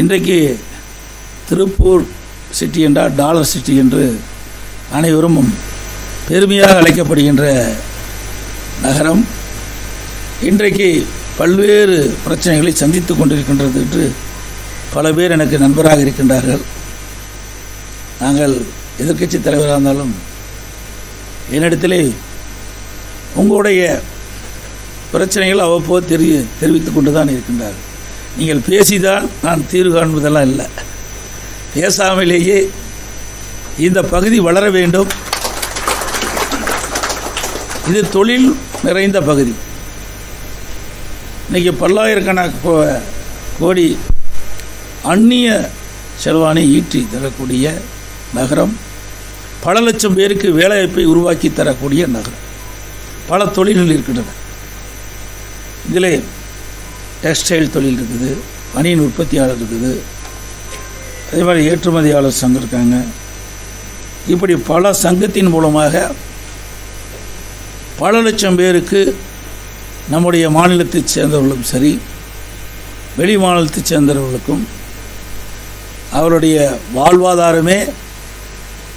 இன்றைக்கு திருப்பூர் சிட்டி என்றால் dollar city என்று அனைவரும் பெருமையாக அழைக்கப்படுகின்ற நகரம். இன்றைக்கு பல்வேறு பிரச்சனைகளை சந்தித்து கொண்டிருக்கின்றது என்று பல பேர் எனக்கு நண்பராக இருக்கின்றார்கள். நாங்கள் எதிர்க்கட்சி தலைவராக இருந்தாலும் என்னிடத்திலே உங்களுடைய பிரச்சனைகள் அவ்வப்போது தெரிய தெரிவித்துக் கொண்டு தான் இருக்கின்றார்கள். நீங்கள் பேசிதான் நான் தீர்வு காண்பதெல்லாம் இல்லை. பேசாமலேயே இந்த பகுதி வளர வேண்டும். இது தொழில் நிறைந்த பகுதி. இன்றைக்கி பல்லாயிரக்கணக்கு கோடி அந்நிய செல்வானை ஈட்டி தரக்கூடிய நகரம் பல லட்சம் பேருக்கு வேலைவாய்ப்பை உருவாக்கி தரக்கூடிய நகரம். பல தொழில்கள் இருக்கின்றன. இதில் டெக்ஸ்டைல் தொழில் இருக்குது பனியின் உற்பத்தியாளர் இருக்குது. அதே மாதிரி ஏற்றுமதியாளர் சங்கம் இருக்காங்க. இப்படி பல சங்கத்தின் மூலமாக பல லட்சம் பேருக்கு நம்முடைய மாநிலத்தைச் சேர்ந்தவர்களும் சரி வெளி மாநிலத்தைச் சேர்ந்தவர்களுக்கும் அவருடைய வாழ்வாதாரமே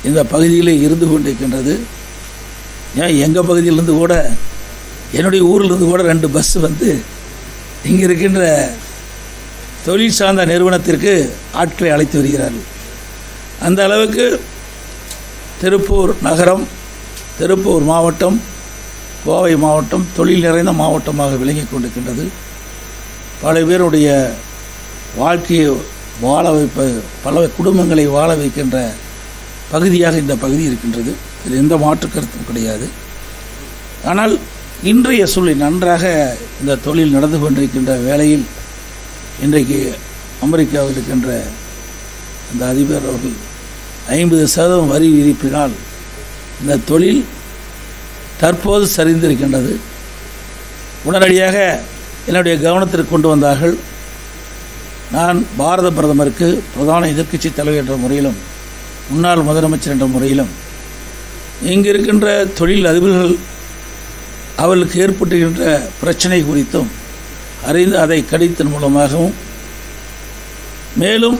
இந்த பகுதியில் இருந்து கொண்டிருக்கின்றது. ஏன் எங்கள் பகுதியிலேருந்து கூட என்னுடைய ஊரிலிருந்து கூட ரெண்டு பஸ் வந்து இங்கே இருக்கின்ற தொழில் சார்ந்த நிறுவனத்திற்கு ஆட்களை அழைத்து வருகிறார்கள். அந்த அளவுக்கு திருப்பூர் நகரம் திருப்பூர் மாவட்டம் கோவை மாவட்டம் தொழில் நிறைந்த மாவட்டமாக விளங்கி கொண்டிருக்கின்றது. பல பேருடைய வாழ்க்கையை வாழ வைப்ப பல குடும்பங்களை வாழ வைக்கின்ற பகுதியாக இந்த பகுதி இருக்கின்றது. இது எந்த மாற்று கருத்தும் கிடையாது. ஆனால் இன்றைய சூழல் நன்றாக இந்த தொழில் நடந்து கொண்டிருக்கின்ற வேளையில் இன்றைக்கு அமெரிக்காவில் இருக்கின்ற அந்த அதிபர் அவர்கள் ஐம்பது சதவீதம் வரி விதிப்பினால் இந்த தொழில் தற்போது சரிந்திருக்கின்றது. உடனடியாக என்னுடைய கவனத்திற்கு கொண்டு வந்தார்கள். நான் பாரத பிரதமருக்கு பிரதான எதிர்க்கட்சி தலைவர் என்ற முறையிலும் முன்னாள் முதலமைச்சர் என்ற முறையிலும் இங்கு இருக்கின்ற தொழில் அதிபர்கள் அவளுக்கு ஏற்பட்டுகின்ற பிரச்சனை குறித்தும் அறிந்து அதை கடித்தன் மூலமாகவும் மேலும்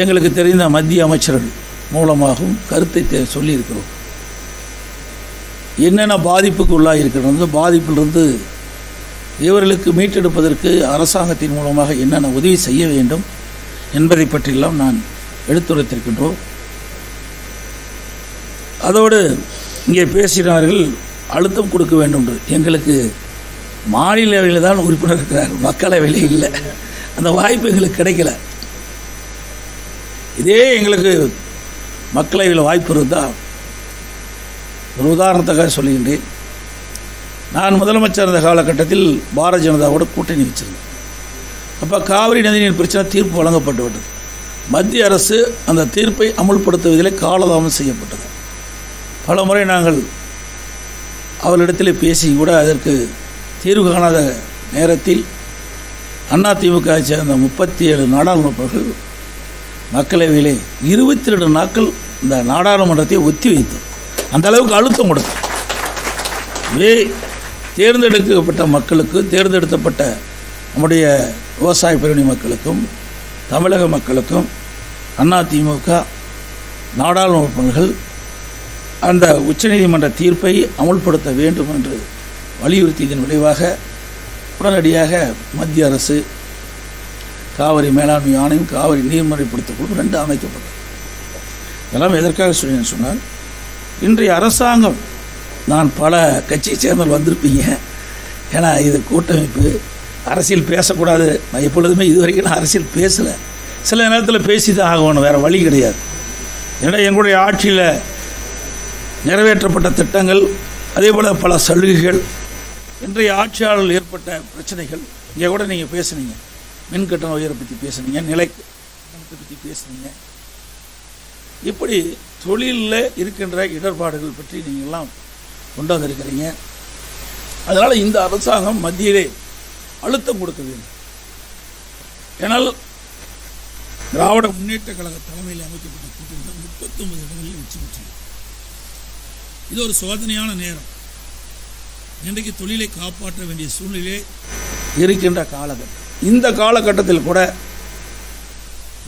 எங்களுக்கு தெரிந்த மத்திய அமைச்சர்கள் மூலமாகவும் கருத்தை சொல்லியிருக்கிறோம். என்னென்ன பாதிப்புக்கு உள்ளாக இருக்கிறது பாதிப்பிலிருந்து இவர்களுக்கு மீட்டெடுப்பதற்கு அரசாங்கத்தின் மூலமாக என்னென்ன உதவி செய்ய வேண்டும் என்பதை பற்றியெல்லாம் நான் எடுத்துரைத்திருக்கின்றோம். அதோடு இங்கே பேசினார்கள் அழுத்தம் கொடுக்க வேண்டும் எங்களுக்கு மாநிலவையில் தான் உறுப்பினர் இருக்கிறார். மக்களவையில் இல்லை. அந்த வாய்ப்பு எங்களுக்கு கிடைக்கல. இதே எங்களுக்கு மக்களவையில் வாய்ப்பு இருந்தால் ஒரு உதாரணத்துக்காக சொல்லுகின்றேன். நான் முதலமைச்சர் இருந்த காலகட்டத்தில் பாரதிய ஜனதாவோட கூட்டணி வச்சிருந்தேன். அப்போ காவிரி நதிநீர் பிரச்சனை தீர்ப்பு வழங்கப்பட்டு விட்டது. மத்திய அரசு அந்த தீர்ப்பை அமுல்படுத்துவதில் காலதாமம் செய்யப்பட்டது. பல முறை நாங்கள் அவர்களிடத்தில் பேசி கூட அதற்கு தீர்வு காணாத நேரத்தில் அண்ணா திமுகவை சேர்ந்த முப்பத்தி ஏழு நாடாளுமன்றர்கள் மக்களவையிலே இருபத்தி ரெண்டு நாட்கள் இந்த நாடாளுமன்றத்தை ஒத்தி வைத்தோம். அந்த அளவுக்கு அழுத்தம் கொடுத்தோம். வே தேர்ந்தெடுக்கப்பட்ட மக்களுக்கு தேர்ந்தெடுக்கப்பட்ட நம்முடைய விவசாய பிரிவினை மக்களுக்கும் தமிழக மக்களுக்கும் அதிமுக நாடாளுமன்ற உறுப்பினர்கள் அந்த உச்சநீதிமன்ற தீர்ப்பை அமுல்படுத்த வேண்டும் என்று வலியுறுத்தியதன் விளைவாக உடனடியாக மத்திய அரசு காவிரி மேலாண்மை ஆணையம் காவிரி நீர்முறைப்படுத்தக் குழு ரெண்டு அமைக்கப்பட்டது. இதெல்லாம் எதற்காக சொன்னேன்னு சொன்னால் இன்றைய அரசாங்கம் நான் பல கட்சியை சேர்ந்தவர் வந்திருப்பீங்க ஏன்னா இது கூட்டமைப்பு அரசியல் பேசக்கூடாது. நான் எப்பொழுதுமே இதுவரைக்கும் நான் அரசியல் பேசலை. சில நேரத்தில் பேசி தான் ஆகணும் வேறு வழி கிடையாது. ஏன்னா எங்களுடைய ஆட்சியில் நிறைவேற்றப்பட்ட திட்டங்கள் அதே போல் பல சலுகைகள் இன்றைய ஆட்சியாளர்கள் ஏற்பட்ட பிரச்சனைகள். இங்கே கூட நீங்கள் பேசுனீங்க. மின் கட்டண உயரை பற்றி பேசுனீங்க நிலை கட்டணத்தை பற்றி பேசுனீங்க. இப்படி தொழிலில் இருக்கின்ற இடர்பாடுகள் பற்றி நீங்கள்லாம் கொண்டு வந்திருக்கிறீங்க அதனால் இந்த அரசாங்கம் மத்தியிலே அழுத்தம் கொடுக்க வேண்டும். ஏனால் திராவிட முன்னேற்ற கழக தலைமையில் அமைக்கப்பட்ட கூட்டத்தில் முப்பத்தொன்பது இடங்களில் வெற்றி பெற்றது. இது ஒரு சோதனையான நேரம். இன்றைக்கு தொழிலை காப்பாற்ற வேண்டிய சூழ்நிலை இருக்கின்ற காலகட்டம். இந்த காலகட்டத்தில் கூட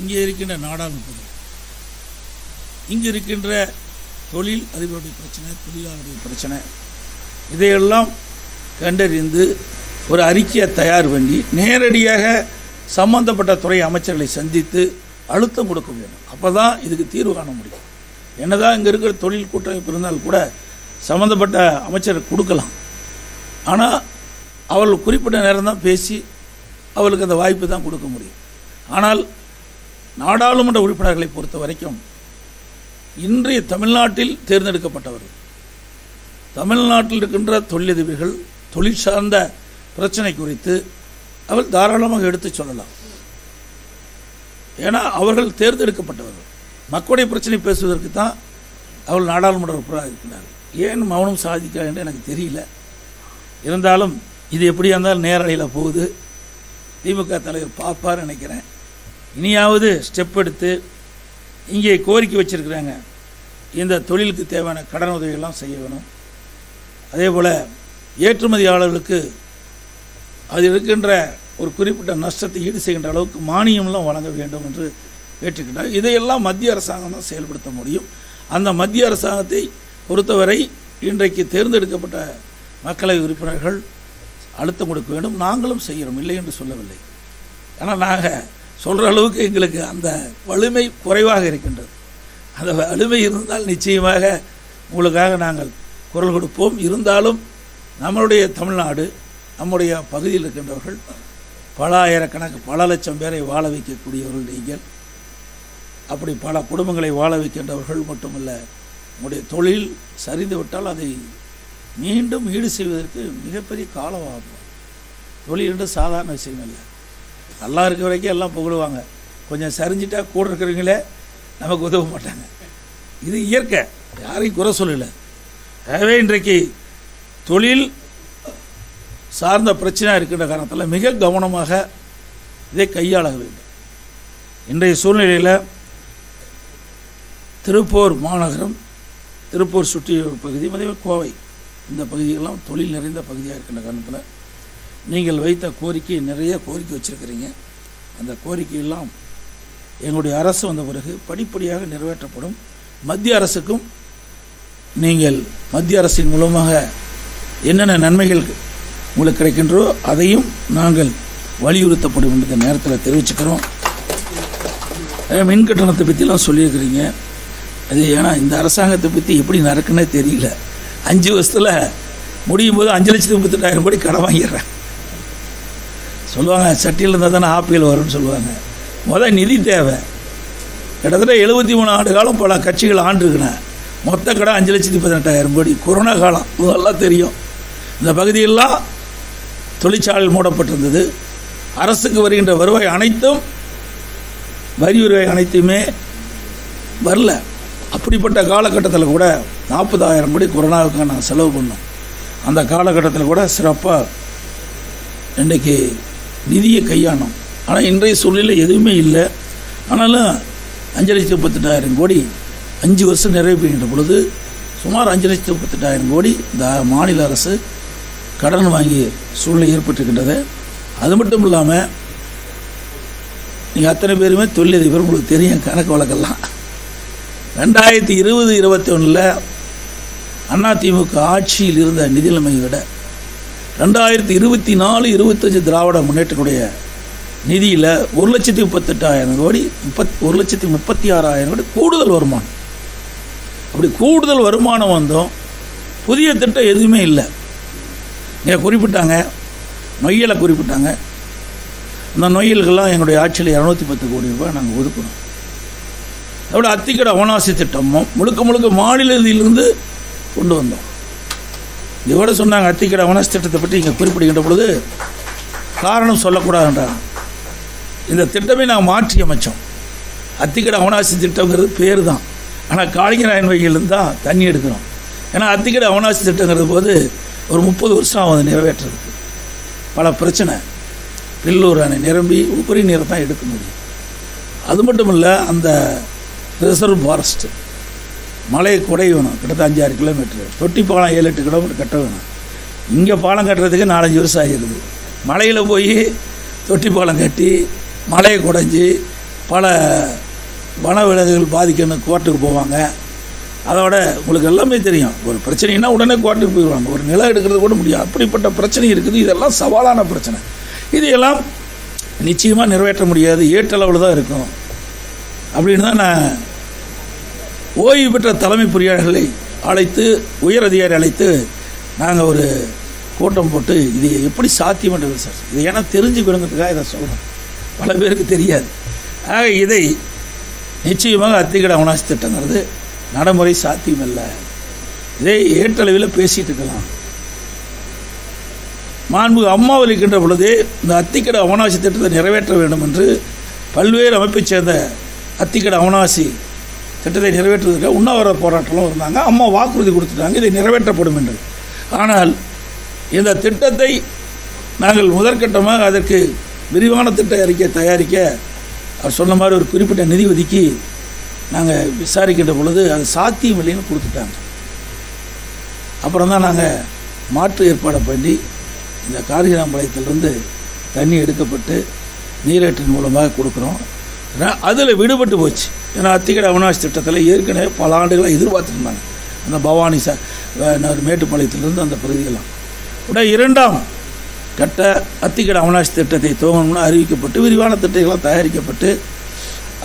இங்கே இருக்கின்ற நாடாளுமன்றம் இங்கே இருக்கின்ற தொழில் அதிபருடைய பிரச்சனை தொழிலாளருடைய பிரச்சனை இதையெல்லாம் கண்டறிந்து ஒரு அறிக்கையை தயார் பண்ணி நேரடியாக சம்பந்தப்பட்ட துறை அமைச்சர்களை சந்தித்து அழுத்தம் கொடுக்க வேண்டும். அப்போ தான் இதுக்கு தீர்வு காண முடியும். என்னதான் இங்கே இருக்கிற தொழில் கூட்டமைப்பு இருந்தால் கூட சம்மந்தப்பட்ட அமைச்சர் கொடுக்கலாம். ஆனால் அவர்கள் குறிப்பிட்ட நேரம் தான் பேசி அவளுக்கு அந்த வாய்ப்பு தான் கொடுக்க முடியும். ஆனால் நாடாளுமன்ற உறுப்பினர்களை பொறுத்த வரைக்கும் இன்றைய தமிழ்நாட்டில் தேர்ந்தெடுக்கப்பட்டவர்கள் தமிழ்நாட்டில் இருக்கின்ற தொழிலதிபர்கள் தொழில் சார்ந்த பிரச்சனை குறித்து அவர் தாராளமாக எடுத்துச் சொல்லலாம். ஏன்னா அவர்கள் தேர்ந்தெடுக்கப்பட்டவர்கள். மக்களுடைய பிரச்சனை பேசுவதற்கு தான் அவள் நாடாளுமன்ற உறுப்பினராக இருக்கிறார்கள். ஏன் மௌனம் சாதிக்கிறார் என்று எனக்கு தெரியல. இருந்தாலும் இது எப்படியா இருந்தாலும் நேரடியில் போகுது. திமுக தலைவர் பார்ப்பார் நினைக்கிறேன். இனியாவது ஸ்டெப் எடுத்து இங்கே கோரிக்கை வச்சிருக்கிறாங்க. இந்த தொழிலுக்கு தேவையான கடன் உதவிகள்லாம் செய்ய வேணும். அதே போல் ஏற்றுமதியாளர்களுக்கு அது இருக்கின்ற ஒரு குறிப்பிட்ட நஷ்டத்தை ஈடு செய்கின்ற அளவுக்கு மானியம்லாம் வழங்க வேண்டும் என்று ஏற்றுக்கிட்டாங்க இதையெல்லாம் மத்திய அரசாங்கம் தான் செயல்படுத்த முடியும். அந்த மத்திய அரசாங்கத்தை பொறுத்தவரை இன்றைக்கு தேர்ந்தெடுக்கப்பட்ட மக்களவை உறுப்பினர்கள் அழுத்தம் கொடுக்க வேண்டும். நாங்களும் செய்கிறோம். இல்லை என்று சொல்லவில்லை. ஆனால் நாங்கள் சொல்கிற அளவுக்கு எங்களுக்கு அந்த வலிமை குறைவாக இருக்கின்றது. அந்த வலிமை இருந்தால் நிச்சயமாக உங்களுக்காக நாங்கள் குரல் கொடுப்போம். இருந்தாலும் நம்மளுடைய தமிழ்நாடு நம்முடைய பகுதியில் இருக்கின்றவர்கள் பல ஆயிரக்கணக்கு பல லட்சம் பேரை வாழ வைக்கக்கூடியவர்கள் நீங்கள். அப்படி பல குடும்பங்களை வாழ வைக்கின்றவர்கள் மட்டுமல்ல உங்களுடைய தொழில் சரிந்துவிட்டால் அதை மீண்டும் ஈடு செய்வதற்கு மிகப்பெரிய காலம் ஆகும் தொழில் என்று சாதாரண விஷயம் இல்லை. நல்லா இருக்க வரைக்கும் எல்லாம் புகழுவாங்க. கொஞ்சம் சரிஞ்சிட்டா கூட இருக்கிறவங்களே நமக்கு உதவ மாட்டாங்க. இது இயற்கை. யாரையும் குறை சொல்லலை. ஆகவே இன்றைக்கு தொழில் சார்ந்த பிரச்சனை இருக்கின்ற காரணத்தில் மிக கவனமாக இதை கையாள வேண்டும். இன்றைய சூழ்நிலையில் திருப்பூர் மாநகரம் திருப்பூர் சுற்றி பகுதி அதே கோவை. இந்த பகுதியெல்லாம் தொழில் நிறைந்த பகுதியாக இருக்கின்ற காரணத்தில். நீங்கள் வைத்த கோரிக்கை நிறைய கோரிக்கை வச்சுருக்கிறீங்க. அந்த கோரிக்கையெல்லாம் எங்களுடைய அரசு வந்த பிறகு படிப்படியாக நிறைவேற்றப்படும். மத்திய அரசுக்கும் நீங்கள் மத்திய அரசின் மூலமாக என்னென்ன நன்மைகள் உங்களுக்கு கிடைக்கின்றோ அதையும் நாங்கள் வலியுறுத்தப்படும் என்ற நேரத்தில் தெரிவிச்சுக்கிறோம். அதே மின் கட்டணத்தை பற்றிலாம் சொல்லியிருக்கிறீங்க. அது ஏன்னா இந்த அரசாங்கத்தை பற்றி எப்படி நடக்குன்னே தெரியல. அஞ்சு வருஷத்தில் முடியும் போது அஞ்சு லட்சத்தி முப்பத்தெட்டாயிரம் கோடி கடன் வாங்கிடுறேன் சொல்லுவாங்க சட்டியில் இருந்தால் தானே ஆப்பிள் வரும்னு சொல்லுவாங்க. முதல் நிதி தேவை. கிட்டத்தட்ட எழுபத்தி மூணு ஆண்டு காலம் பல கட்சிகள் ஆண்டுருக்குனேன் மொத்த கடை அஞ்சு லட்சத்தி பதினெட்டாயிரம் கோடி. கொரோனா காலம் இதெல்லாம் தெரியும். இந்த பகுதியெல்லாம் தொழிற்சாலை மூடப்பட்டிருந்தது. அரசுக்கு வருகின்ற வருவாய் அனைத்தும் வரி வருவாய் அனைத்துமே வரல. அப்படிப்பட்ட காலகட்டத்தில் கூட நாற்பதாயிரம் கோடி கொரோனாவுக்கு நான் செலவு பண்ணோம். அந்த காலகட்டத்தில் கூட சிறப்பாக இன்றைக்கு நிதியை கையாண்டோம். ஆனால் இன்றைய சூழ்நிலை எதுவுமே இல்லை. ஆனாலும் அஞ்சு லட்சத்தி முப்பத்தெட்டாயிரம் கோடி அஞ்சு வருஷம் நிறைவு பெறுகின்ற பொழுது சுமார் அஞ்சு லட்சத்தி முப்பத்தெட்டாயிரம் கோடி இந்த மாநில அரசு கடன் வாங்கி சூழ்நிலை ஏற்பட்டிருக்கின்றது. அது மட்டும் இல்லாமல் நீங்கள் அத்தனை பேருமே தொழிலதிபர் உங்களுக்கு தெரியும் கணக்கு வழக்கெல்லாம். ரெண்டாயிரத்தி இருபது இருபத்தி ஒன்றில் அதிமுக ஆட்சியில் இருந்த நிதிநிலைமையை விட ரெண்டாயிரத்தி இருபத்தி நாலு இருபத்தஞ்சு திராவிட முன்னேற்றனுடைய நிதியில் ஒரு லட்சத்தி முப்பத்தெட்டாயிரம் கோடி முப்பத் ஒரு லட்சத்தி முப்பத்தி ஆறாயிரம் கோடி கூடுதல் வருமானம். அப்படி கூடுதல் வருமானம் வந்தோம். புதிய திட்டம் எதுவுமே இல்லை. இங்கே குறிப்பிட்டாங்க நொய்யலை குறிப்பிட்டாங்க. அந்த நொய்யல்கள்லாம் எங்களுடைய ஆட்சியில் இரநூத்தி பத்து கோடி ரூபாய் நாங்கள் ஒதுக்கணும். அதோட அத்திக்கடை அவனாசி திட்டமும் முழுக்க முழுக்க மாநிலத்திலிருந்து கொண்டு வந்தோம் இதோட சொன்னாங்க அத்திக்கடை அவனாசி திட்டத்தை பற்றி இங்கே குறிப்பிடுகின்ற பொழுது காரணம் சொல்லக்கூடாதுன்றாங்க இந்த திட்டமே நாங்கள் மாற்றி அமைச்சோம் அத்திக்கடை அவனாசி திட்டங்கிறது பேர் தான் ஆனால் காளிங்கராயன் வகையிலிருந்து தான் தண்ணி எடுக்கிறோம் ஏன்னா அத்திக்கடை அவனாசி திட்டங்கிறது போது ஒரு முப்பது வருஷம் ஆகும் நிறைவேற்றுறதுக்கு பல பிரச்சனை பில்லூர் அணை நிரம்பி உபரி நீரை தான் எடுக்க முடியும் அது மட்டும் இல்லை அந்த ரிசர்வ் ஃபாரஸ்ட்டு மலை குடைய வேணும் கிட்டத்தட்ட அஞ்சாறு கிலோமீட்டர். தொட்டி பாலம் ஏழு எட்டு கிலோமீட்டர் கட்ட வேணும். இங்கே பாலம் கட்டுறதுக்கு நாலஞ்சு வருஷம் ஆகிடுது மலையில் போய் தொட்டி பாலம் கட்டி மலையை குடைஞ்சி பல வன விலங்குகள் பாதிக்கணும் கோர்ட்டுக்கு போவாங்க. அதோட உங்களுக்கு எல்லாமே தெரியும். ஒரு பிரச்சனைனா உடனே கோர்ட்டுக்கு போயிடுவாங்க. ஒரு நிலம் எடுக்கிறது கூட முடியும் அப்படிப்பட்ட பிரச்சனை இருக்குது. இதெல்லாம் சவாலான பிரச்சனை. இதையெல்லாம் நிச்சயமாக நிறைவேற்ற முடியாது. ஏற்றளவில் தான் இருக்கும். அப்படின்னு தான் நான் ஓய்வு பெற்ற தலைமை பொறியாளர்களை அழைத்து உயர் அதிகாரி அழைத்து நாங்கள் ஒரு கூட்டம் போட்டு இது எப்படி சாத்தியம் சாத்தியமன்றது சார் இது ஏன்னா தெரிஞ்சுக்கணுங்கிறதுக்காக இதை சொல்கிறோம் பல பேருக்கு தெரியாது. ஆக இதை நிச்சயமாக அத்திகட அவனாசி திட்டங்கிறது நடைமுறை சாத்தியமில்லை இதை ஏற்றளவில் பேசிகிட்டு இருக்கலாம். மாண்பு அம்மாவில் இருக்கின்ற பொழுதே இந்த அத்திக்கடை அவனாசி திட்டத்தை நிறைவேற்ற வேண்டும் என்று பல்வேறு அமைப்பைச் சேர்ந்த அத்திக்கடை அவனாசி திட்டத்தை நிறைவேற்றுவதற்கு உண்ணாவிர போராட்டம்லாம் இருந்தாங்க. அம்மா வாக்குறுதி கொடுத்துட்டாங்க. இதை நிறைவேற்றப்படும் என்று. ஆனால் இந்த திட்டத்தை நாங்கள் முதற்கட்டமாக அதற்கு விரிவான திட்ட அறிக்கை தயாரிக்க அவர் சொன்ன மாதிரி ஒரு குறிப்பிட்ட நிதி ஒதுக்கி நாங்கள் விசாரிக்கின்ற பொழுது அது சாத்தியம் இல்லைன்னு கொடுத்துட்டாங்க. அப்புறம் தான் நாங்கள் மாற்று ஏற்பாடை பண்ணி இந்த காரிகிராம்பாளையத்திலிருந்து தண்ணி எடுக்கப்பட்டு நீரேற்றின் மூலமாக கொடுக்குறோம். அதில் விடுபட்டு போச்சு. ஏன்னா அத்திக்கடை அவினாஷ் திட்டத்தில் ஏற்கனவே பல ஆண்டுகளாக எதிர்பார்த்துருந்தாங்க அந்த பவானி சா மேட்டுப்பாளையத்திலிருந்து அந்த பகுதியெல்லாம். உடனே இரண்டாம் கட்ட அத்திக்கடை அவினாஷ் திட்டத்தை துவங்கணும்னு அறிவிக்கப்பட்டு விரிவான திட்டங்களாக தயாரிக்கப்பட்டு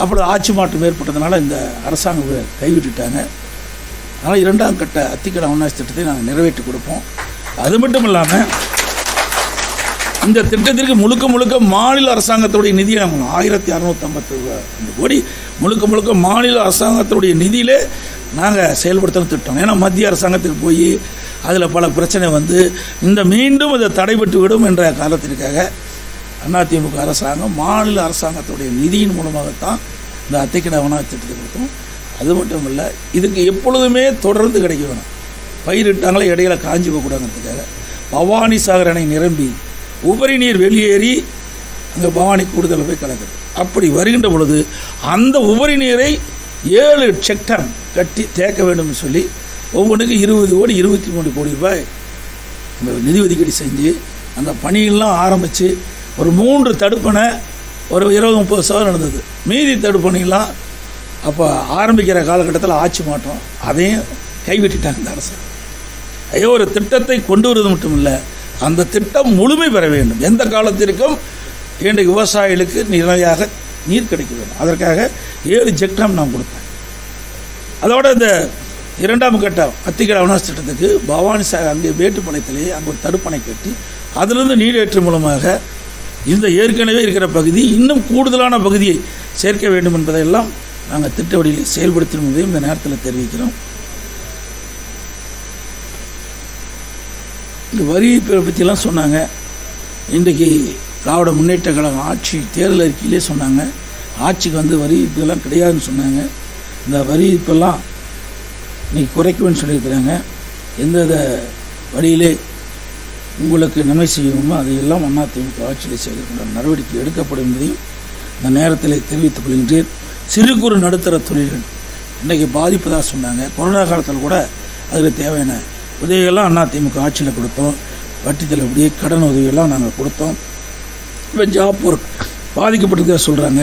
அப்புறம் ஆட்சி மாற்றம் ஏற்பட்டதுனால இந்த அரசாங்கம் கைவிட்டுட்டாங்க. அதனால் இரண்டாம் கட்ட அத்திக்கடை அவினாஷ் திட்டத்தை நாங்கள் நிறைவேற்றி கொடுப்போம். அது மட்டும் இல்லாமல் இந்த திட்டத்திற்கு முழுக்க முழுக்க மாநில அரசாங்கத்துடைய நிதியை நம்ம ஆயிரத்தி அறநூற்றம்பத்து கோடி முழுக்க முழுக்க மாநில அரசாங்கத்துடைய நிதியிலே நாங்கள் செயல்படுத்தணும் திட்டம். ஏன்னா மத்திய அரசாங்கத்துக்கு போய் அதில் பல பிரச்சனை வந்து இந்த மீண்டும் அதை தடைபட்டு விடும் என்ற காலத்திற்காக அதிமுக அரசாங்கம் மாநில அரசாங்கத்துடைய நிதியின் மூலமாகத்தான் இந்த அத்தைக்கிட அவனாசி திட்டத்தை கொடுத்தோம். அது மட்டும் இல்லை இதுக்கு எப்பொழுதுமே தொடர்ந்து கிடைக்க வேணும். பயிரிட்டாங்களே இடையில காஞ்சி போகக்கூடாங்கிறதுக்காக பவானி சாகர் அணை நிரம்பி உபரி நீர் வெளியேறி அந்த பவானி கூடுதலில் போய் கலக்குது. அப்படி வருகின்ற பொழுது அந்த உபரி நீரை ஏழு செக்டம் கட்டி தேக்க வேண்டும் சொல்லி ஒவ்வொன்றுக்கும் இருபது கோடி இருபத்தி மூணு கோடி ரூபாய் நிதி ஒதுக்கீடு செஞ்சு அந்த பணியெல்லாம் ஆரம்பித்து ஒரு மூன்று தடுப்பணை ஒரு இருபது முப்பது சதவீதம் நடந்தது. மீதி தடுப்பணையெல்லாம் அப்போ ஆரம்பிக்கிற காலகட்டத்தில் ஆட்சி மாற்றம் அதையும் கைவிட்டுட்டாங்க இந்த அரசு. ஐயோ ஒரு திட்டத்தை கொண்டு வருவது மட்டும் இல்லை அந்த திட்டம் முழுமை பெற வேண்டும். எந்த காலத்திற்கும் இன்றைக்கு விவசாயிகளுக்கு நிலையாக நீர் கிடைக்க வேண்டும். அதற்காக ஏழு ஜெக்டாம் நான் கொடுப்பேன் அதோட இந்த இரண்டாம் கட்டம் அத்திக்கடை அவனாஸ் திட்டத்துக்கு பவானி சாகர் அங்கே வேட்டுப்பாளையத்திலேயே அங்கே ஒரு தடுப்பணை கட்டி அதிலிருந்து நீரேற்று மூலமாக இந்த ஏற்கனவே இருக்கிற பகுதி இன்னும் கூடுதலான பகுதியை சேர்க்க வேண்டும் என்பதையெல்லாம் நாங்கள் திட்ட வழியில் செயல்படுத்தும் என்பதையும் இந்த நேரத்தில் தெரிவிக்கிறோம். இந்த வரி பற்றிலாம் சொன்னாங்க. இன்றைக்கு திராவிட முன்னேற்ற கழகம் ஆட்சி தேர்தல் அறிக்கையிலே சொன்னாங்க. ஆட்சிக்கு வந்து வரி இதெல்லாம் கிடையாதுன்னு சொன்னாங்க. இந்த வரி இப்பெல்லாம் இன்னைக்கு குறைக்குவேன்னு சொல்லியிருக்கிறாங்க. எந்தெந்த வழியிலே உங்களுக்கு நன்மை செய்யணுமோ அதையெல்லாம் அதிமுக ஆட்சியில் செய்யக்கூடிய நடவடிக்கை எடுக்கப்படும் என்பதையும் இந்த நேரத்தில் தெரிவித்துக் கொள்கின்றேன். சிறு குறு நடுத்தர தொழில்கள் இன்றைக்கி பாதிப்பதாக சொன்னாங்க. கொரோனா காலத்தில் கூட அதுக்கு தேவையான உதவிகள்லாம் அதிமுக ஆட்சியில் கொடுத்தோம். வட்டி தள்ளுபடி கடன் உதவியெல்லாம் நாங்கள் கொடுத்தோம். இப்போ ஜாப் ஒர்க் பாதிக்கப்பட்டிருக்க சொல்கிறாங்க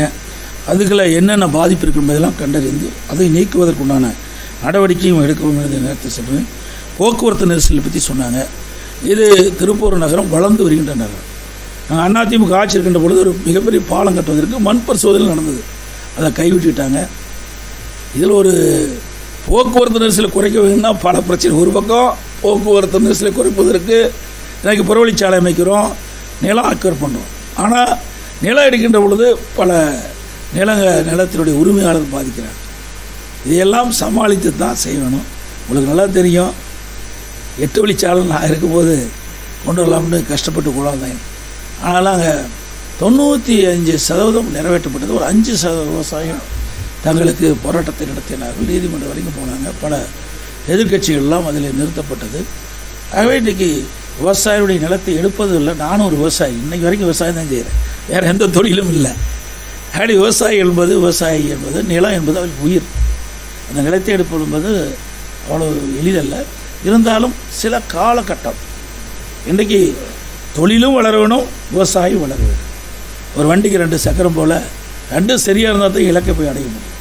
அதுக்குள்ள என்னென்ன பாதிப்பு இருக்கு என்பதெல்லாம் கண்டறிந்து அதை நீக்குவதற்குண்டான நடவடிக்கையும் எடுக்கவும் என்ற நேரத்தை சொல்கிறேன் போக்குவரத்து நெரிசலை பற்றி சொன்னாங்க. இது திருப்பூர் நகரம் வளர்ந்து வருகின்ற நகரம். நாங்கள் அதிமுக ஆட்சி இருக்கின்ற பொழுது ஒரு மிகப்பெரிய பாலம் கட்டுவதற்கு மண் பரிசோதனை நடந்தது. அதை கைவிட்டுட்டாங்க இதில் ஒரு போக்குவரத்து நெரிசலை குறைக்க வேணும்னா பல பிரச்சனை. ஒரு பக்கம் போக்குவரத்து நெரிசலை குறைப்பதற்கு எனக்கு புறவழிச்சாலை அமைக்கிறோம் நிலம் அக்கர் பண்ணுறோம். ஆனால் நிலம் எடுக்கின்ற பொழுது பல நிலங்க நிலத்தினுடைய உரிமையாளர் பாதிக்கிறாங்க இதையெல்லாம் சமாளித்து தான் செய்யணும். உங்களுக்கு நல்லா தெரியும் எட்டு வழிச்சாலை நான் இருக்கும்போது கொண்டு வரலாம்னு கஷ்டப்பட்டு கொண்டாந்தேன் ஆனால் அங்கே தொண்ணூற்றி அஞ்சு சதவீதம் நிறைவேற்றப்பட்டது. ஒரு அஞ்சு சதவீத விவசாயம் தங்களுக்கு போராட்டத்தை நடத்தினார்கள். நீதிமன்றம் வரைக்கும் போனாங்க. பல எதிர்க்கட்சிகள்லாம் அதில் நிறுத்தப்பட்டது. ஆகவே இன்றைக்கி விவசாயியுடைய நிலத்தை எடுப்பதும் இல்லை நானும் ஒரு விவசாயி. இன்றைக்கு வரைக்கும் விவசாயம் தான் செய்கிறேன் வேறு எந்த தொழிலும் இல்லை. அப்படி விவசாயி என்பது விவசாயி என்பது நிலம் என்பது அவருக்கு உயிர். அந்த நிலத்தை எடுப்பது என்பது அவ்வளோ எளிதல்ல. இருந்தாலும் சில காலகட்டம் இன்றைக்கி தொழிலும் வளர வேணும் விவசாயம் வளர வேணும். ஒரு வண்டிக்கு ரெண்டு சக்கரம் போல் ரெண்டும் சரியாக இருந்தால் தான் இலக்கை போய் அடைய முடியும்.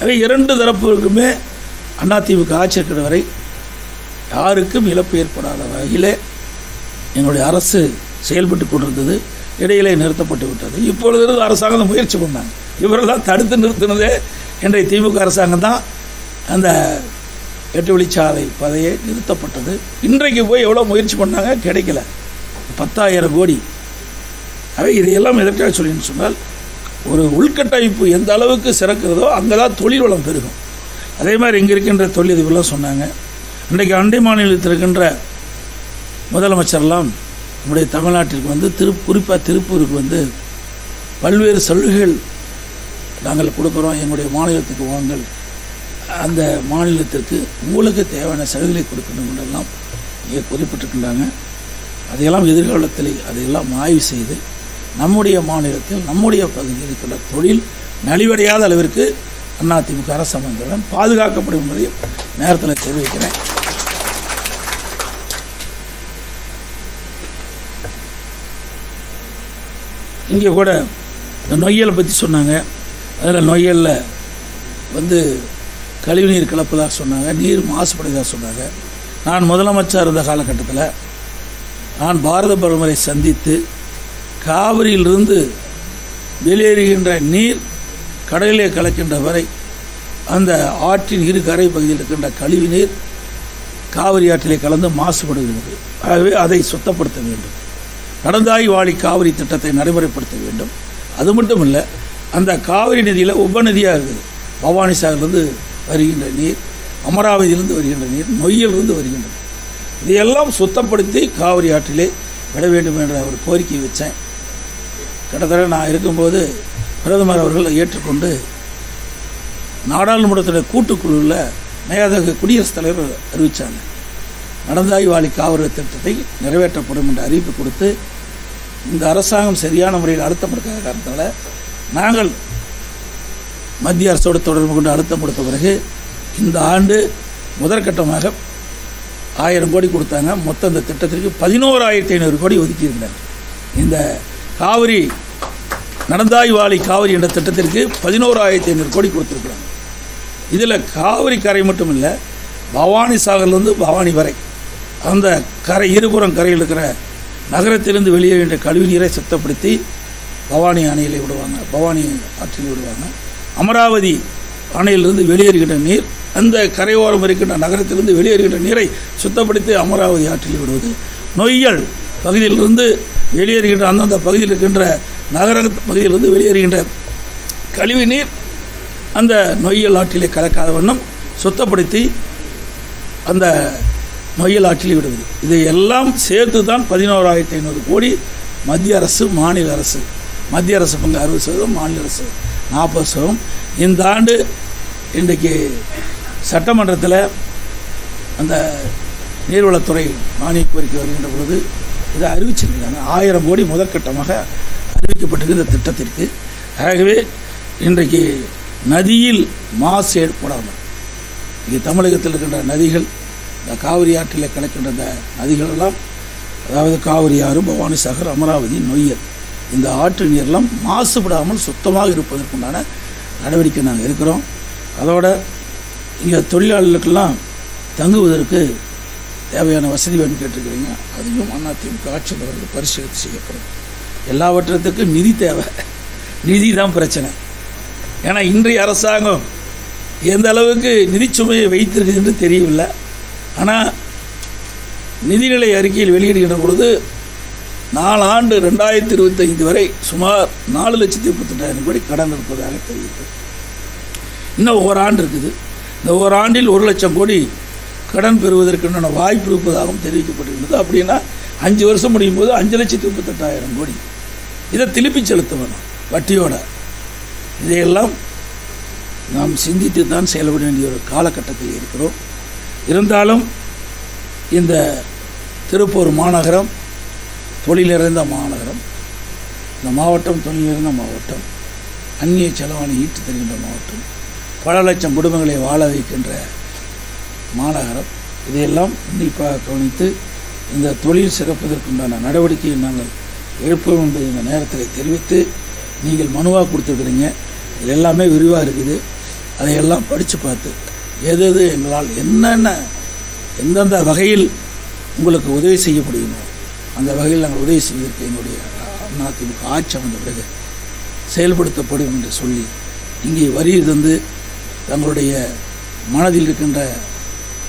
அதே இரண்டு தரப்புக்குமே அதிமுக ஆட்சி இருக்கிற வரை யாருக்கும் இழப்பு ஏற்படாத வகையில் எங்களுடைய அரசு செயல்பட்டு கொண்டிருந்தது இடையிலே நிறுத்தப்பட்டு விட்டது. இப்பொழுது அரசாங்கம் முயற்சி பண்ணாங்க. இவரெல்லாம் தடுத்து நிறுத்தினதே இன்றைய திமுக அரசாங்கம் தான். அந்த எட்டு வழிச்சாலை பதையை நிறுத்தப்பட்டது. இன்றைக்கு போய் எவ்வளோ முயற்சி பண்ணாங்க? கிடைக்கல. பத்தாயிரம் கோடி. அவை இதையெல்லாம் எதற்காக சொல்லின்னு சொன்னால் ஒரு உள்கட்டமைப்பு எந்த அளவுக்கு சிறக்கிறதோ அங்கே தான் தொழில் வளம் பெருகும். அதே மாதிரி இங்கே இருக்கின்ற தொழிலதிபர்லாம் சொன்னாங்க. இன்றைக்கு அண்டை மாநிலத்தில் இருக்கின்ற முதலமைச்சர்லாம் நம்முடைய தமிழ்நாட்டிற்கு வந்து திரு குறிப்பாக திருப்பூருக்கு வந்து பல்வேறு சலுகைகள் நாங்கள் கொடுக்குறோம். எங்களுடைய மாநிலத்துக்கு வாங்கள் அந்த மாநிலத்திற்கு உங்களுக்கு தேவையான சலுகைகளை கொடுக்கணும் என்றெல்லாம் இங்கே குறிப்பிட்டிருக்கின்றாங்க. அதையெல்லாம் எதிர்காலத்தில் அதையெல்லாம் ஆய்வு செய்து நம்முடைய மாநிலத்தில் நம்முடைய பகுதியில் இருக்கிற தொழில் நலிவடையாத அளவிற்கு அதிமுக அரசு அமைந்தவுடன் பாதுகாக்கப்படும் என்பதையும் நேரத்தில் தெரிவிக்கிறேன். இங்கே கூட இந்த நொய்யலை பற்றி சொன்னாங்க. அதில் நொய்யலில் வந்து கழிவுநீர் கலப்பதாக சொன்னாங்க. நீர் மாசுபடுவதாக சொன்னாங்க. நான் முதலமைச்சர் இருந்த காலகட்டத்தில் நான் பாரத பிரதமரை சந்தித்து காவிரியிலிருந்து வெளியேறுகின்ற நீர் கடலிலே கலக்கின்ற வரை அந்த ஆற்றின் இரு கரை பகுதியில் இருக்கின்ற கழிவு நீர் காவிரி ஆற்றிலே கலந்து மாசுபடுகிறது. ஆகவே அதை சுத்தப்படுத்த வேண்டும். நடந்தாய் வாழி காவிரி திட்டத்தை நடைமுறைப்படுத்த வேண்டும். அது மட்டும் இல்லை அந்த காவிரி நதியில் உபநதியாக இருக்குது. பவானி சாகர்லேருந்து வருகின்ற நீர் அமராவதியிலிருந்து வருகின்ற நீர் நொய்யிலிருந்து வருகின்றது. இதையெல்லாம் சுத்தப்படுத்தி காவிரி ஆற்றிலே விட வேண்டும் என்ற ஒரு கோரிக்கை வச்சேன். கிட்டத்தட்ட நான் இருக்கும்போது பிரதமர் அவர்கள் ஏற்றுக்கொண்டு நாடாளுமன்றத்துடைய கூட்டுக்குழுவில் மேதகு குடியரசுத் தலைவர் அறிவித்தாங்க நடந்தாய் வாழி காவிரி திட்டத்தை நிறைவேற்றப்படும் என்ற அறிவிப்பு கொடுத்து இந்த அரசாங்கம் சரியான முறையில் அழுத்தம் கொடுக்காத காரணத்தால் நாங்கள் மத்திய அரசோடு தொடர்பு கொண்டு அழுத்தம் கொடுத்த பிறகு இந்த ஆண்டு முதற்கட்டமாக ஆயிரம் கோடி கொடுத்தாங்க. மொத்தம் இந்த திட்டத்திற்கு பதினோராயிரத்தி ஐநூறு கோடி ஒதுக்கியிருந்தாங்க. இந்த காவிரி நடந்தாய் வாழி காவிரி என்ற திட்டத்திற்கு பதினோராயிரத்தி ஐநூறு கோடி கொடுத்துருக்குறாங்க இதில் காவிரி கரை மட்டும் இல்லை பவானி சாகர்லேருந்து பவானி வரை அந்த கரை இருபுறம் கரையில் இருக்கிற நகரத்திலிருந்து வெளியேறுகின்ற கழிவு நீரை சுத்தப்படுத்தி பவானி அணையில் விடுவாங்க பவானி ஆற்றில் விடுவாங்க. அமராவதி அணையிலிருந்து வெளியேறுகின்ற நீர் அந்த கரையோரம் இருக்கின்ற நகரத்திலிருந்து வெளியேறுகின்ற நீரை சுத்தப்படுத்தி அமராவதி ஆற்றில் விடுவது. நொய்யல் பகுதியிலிருந்து வெளியேறுகின்ற அந்தந்த பகுதியில் இருக்கின்ற நகர பகுதியிலிருந்து வெளியேறுகின்ற கழிவு நீர் அந்த நொய்யல் ஆற்றிலே கலக்காத வண்ணம் சுத்தப்படுத்தி அந்த நொய்யல் ஆற்றில் விடுவது இதை எல்லாம் சேர்த்து தான் பதினோராயிரத்தி ஐநூறு கோடி மத்திய அரசு மாநில அரசு மத்திய அரசு பங்கு அறுபது சதவீதம் மாநில அரசு நாற்பது சதவீதம். இந்த ஆண்டு இன்றைக்கு சட்டமன்றத்தில் அந்த நீர்வளத்துறை மானிய கோரிக்கை வருகின்ற பொழுது இதை அறிவிச்சிருக்கிறாங்க. ஆயிரம் கோடி முதற்கட்டமாக அறிவிக்கப்பட்டிருக்கு இந்த திட்டத்திற்கு. ஆகவே இன்றைக்கு நதியில் மாசு ஏற்படாமல் இங்கே தமிழகத்தில் இருக்கின்ற நதிகள் இந்த காவிரி ஆற்றில் கிடைக்கின்ற இந்த நதிகள் எல்லாம் அதாவது காவிரி ஆறு பவானி சாகர் அமராவதி நொய்யல் இந்த ஆற்று நீர்லாம் மாசுபடாமல் சுத்தமாக இருப்பதற்குண்டான நடவடிக்கை நாங்கள் இருக்கிறோம் அதோட இங்கே தொழிலாளர்களுக்கெல்லாம் தங்குவதற்கு தேவையான வசதி வேணும் கேட்டிருக்கிறீங்க. அதையும் அதிமுக ஆட்சியில் அவர்கள் பரிசீலித்து செய்யப்படும். எல்லாவற்றத்துக்கும் நிதி தேவை. நிதி தான் பிரச்சனை. ஏன்னா இன்றைய அரசாங்கம் எந்த அளவுக்கு நிதிச்சுமையை வைத்திருக்குது என்று தெரியவில்லை. ஆனால் நிதிநிலை அறிக்கையில் வெளியிடுகின்ற பொழுது நாலாண்டு ரெண்டாயிரத்தி இருபத்தைந்து வரை சுமார் நாலு லட்சத்தி முப்பத்தெட்டாயிரம் கோடி கடன் இருப்பதாக தெரியுது இன்னும் ஓராண்டு இருக்குது. இந்த ஓராண்டில் ஒரு லட்சம் கோடி கடன் பெறுவதற்குண்டான வாய்ப்பு இருப்பதாகவும் தெரிவிக்கப்பட்டிருந்தது. அப்படின்னா அஞ்சு வருஷம் முடியும் போது அஞ்சு லட்சத்தி முப்பத்தெட்டாயிரம் கோடி. இதை திருப்பி செலுத்த வேணும் வட்டியோட. இதையெல்லாம் நாம் சிந்தித்து தான் செயல்பட வேண்டிய ஒரு காலகட்டத்தில் இருக்கிறோம். இருந்தாலும் இந்த திருப்பூர் மாநகரம் தொழில் நிறைந்த மாநகரம் இந்த மாவட்டம் தொழில் நிறைந்த மாவட்டம் அந்நிய செலவாணி ஈட்டு தருகின்ற மாவட்டம் பல லட்சம் குடும்பங்களை வாழ வைக்கின்ற மாநகரம் இதையெல்லாம் உன்னிப்பாக கவனித்து இந்த தொழில் சிறப்பதற்குண்டான நடவடிக்கையை நாங்கள் இருப்போம் என்பதை இந்த நேரத்தில் தெரிவித்து நீங்கள் மனுவாக கொடுத்துருக்குறீங்க. இது எல்லாமே விரிவாக இருக்குது. அதையெல்லாம் படித்து பார்த்து எது எது எங்களால் என்னென்ன எந்தெந்த வகையில் உங்களுக்கு உதவி செய்ய முடியுமோ அந்த வகையில் நாங்கள் உதவி செய்வதற்கு எங்களுடைய அதிமுக ஆட்சி அமைந்த பிறகு செயல்படுத்தப்படும் என்று சொல்லி இங்கே வரி தந்து தங்களுடைய மனதில் இருக்கின்ற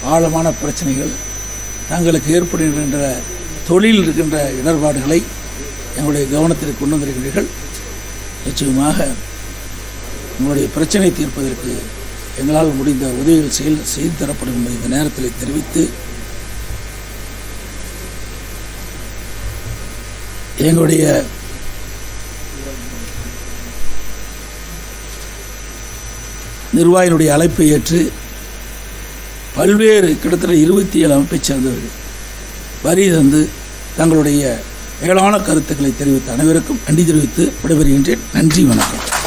ஆழமான பிரச்சனைகள் தங்களுக்கு ஏற்படுகின்ற தொழில் இருக்கின்ற இடர்பாடுகளை எங்களுடைய கவனத்திற்கு கொண்டு வந்திருக்கிறீர்கள். நிச்சயமாக உங்களுடைய பிரச்சனை தீர்ப்பதற்கு எங்களால் முடிந்த உதவிகள் செயல் செய்து தரப்படும் என்பதை இந்த நேரத்தில் தெரிவித்து எங்களுடைய நிர்வாகினுடைய அழைப்பை ஏற்று பல்வேறு கிட்டத்தட்ட இருபத்தி ஏழு அமைப்பைச் சேர்ந்தவர்கள் வரி தந்து தங்களுடைய மேலான கருத்துக்களை தெரிவித்த அனைவருக்கும் நன்றி தெரிவித்து விடைபெறுகின்றேன். நன்றி வணக்கம்.